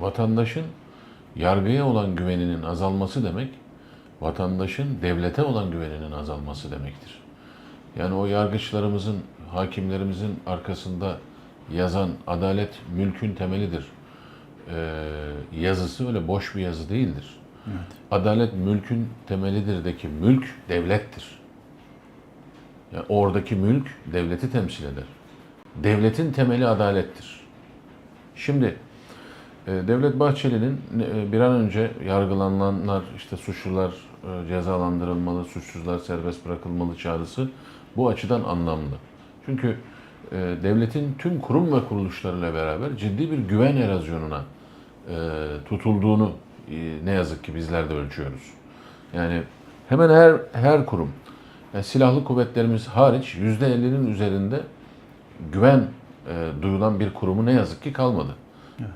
Vatandaşın yargıya olan güveninin azalması demek, vatandaşın devlete olan güveninin azalması demektir. Yani o yargıçlarımızın, hakimlerimizin arkasında yazan adalet mülkün temelidir ee, yazısı öyle boş bir yazı değildir. Adalet mülkün temelidirdeki mülk devlettir. Yani oradaki mülk devleti temsil eder. Devletin temeli adalettir. Şimdi Devlet Bahçeli'nin e, bir an önce yargılananlar, işte suçlular e, cezalandırılmalı, suçsuzlar serbest bırakılmalı çağrısı bu açıdan anlamlı. Çünkü e, devletin tüm kurum ve kuruluşlarıyla beraber ciddi bir güven erozyonuna e, tutulduğunu e, ne yazık ki bizler de ölçüyoruz. Yani hemen her her kurum, yani silahlı kuvvetlerimiz hariç %50'nin üzerinde güven e, duyulan bir kurumu ne yazık ki kalmadı.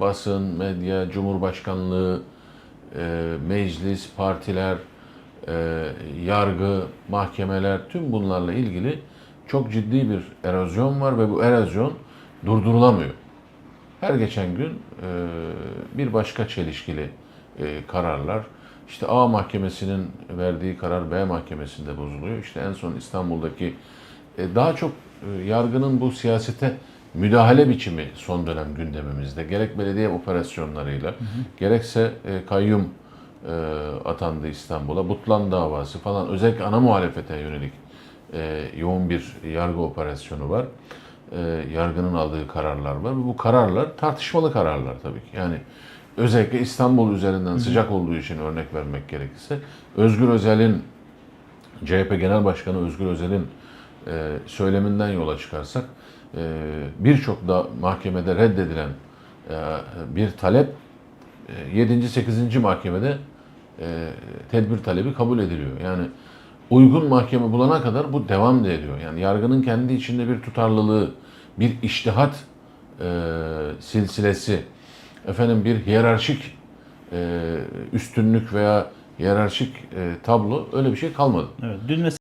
Basın, medya, cumhurbaşkanlığı, e, meclis, partiler, e, yargı, mahkemeler tüm bunlarla ilgili çok ciddi bir erozyon var ve bu erozyon durdurulamıyor. Her geçen gün e, bir başka çelişkili e, kararlar, işte A mahkemesinin verdiği karar B mahkemesinde bozuluyor. İşte en son İstanbul'daki e, daha çok e, yargının bu siyasete müdahale biçimi son dönem gündemimizde. Gerek belediye operasyonlarıyla, gerekse e, kayyum e, atandı İstanbul'a, Butlan davası falan özellikle ana muhalefete yönelik e, yoğun bir yargı operasyonu var. E, yargının aldığı kararlar var bu kararlar tartışmalı kararlar tabii ki. Yani özellikle İstanbul üzerinden sıcak olduğu için örnek vermek gerekirse Özgür Özel'in CHP Genel Başkanı Özgür Özel'in söyleminden yola çıkarsak e, birçok da mahkemede reddedilen e, bir talep e, 7. 8. mahkemede e, tedbir talebi kabul ediliyor. Yani uygun mahkeme bulana kadar bu devam da ediyor. Yani yargının kendi içinde bir tutarlılığı, bir iştihat e, silsilesi, efendim bir hiyerarşik e, üstünlük veya hiyerarşik e, tablo öyle bir şey kalmadı. Evet. Dün mesela